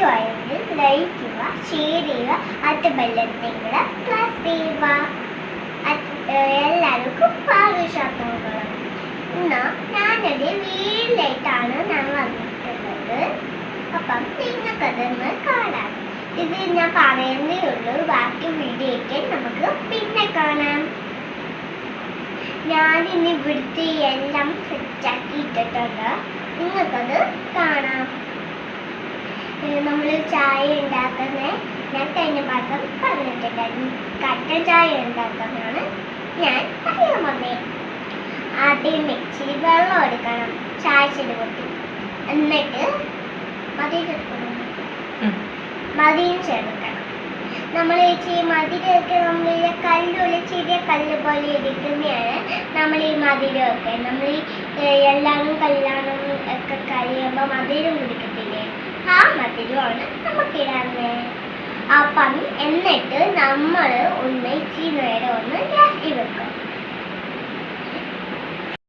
Like ചെയ്യുക share ചെയ്യുക അത് ബെല്ലെന്തെങ്കിൽ പ്ലസ് ചെയ്യുക. എല്ലാവർക്കും പാകശാത്തോളം ഇന്ന് ഞാനൊരു വീട്ടിലായിട്ടാണ് ഞാൻ വന്നിട്ടുള്ളത്. അപ്പം നിങ്ങൾക്കതൊന്ന് കാണാം. ഇത് ഞാൻ പറയുന്നേ ഉള്ളൂ ബാക്കി വീഡിയോ ഒക്കെ നമുക്ക് പിന്നെ കാണാം. ഞാനിന്ന് ഇവിടുത്തെ എല്ലാം സെറ്റാക്കി ഇട്ടിട്ടുണ്ട് നിങ്ങൾക്ക് നമ്മൾ ചായ ഉണ്ടാക്കുന്ന. ഞാൻ കഴിഞ്ഞ ഭാഗം പറഞ്ഞിട്ടുണ്ടായിരുന്നു കട്ടൻ ചായ ഉണ്ടാക്കുന്നതാണ് ഞാൻ പറയാൻ വന്നേ ആദ്യം മിക്സിയിൽ വെള്ളം എടുക്കണം. ചായ ചെടി കൊട്ടി എന്നിട്ട് മതി ചേർക്കണം മതിയും ചേർക്കണം. നമ്മൾ ഈ മതിരൊക്കെ നമ്മൾ ഈ കല്ലുള്ള ചെറിയ കല്ല് പോലെ ഇരിക്കുന്നതാണ് നമ്മൾ ഈ മതിരമൊക്കെ നമ്മൾ ഈ എല്ലാവരും കല്യാണം ഒക്കെ കഴിയുമ്പോൾ മധുരം ആ മധുരമാണ് നമുക്കിടാന്ന് അപ്പം എന്നിട്ട് നമ്മൾ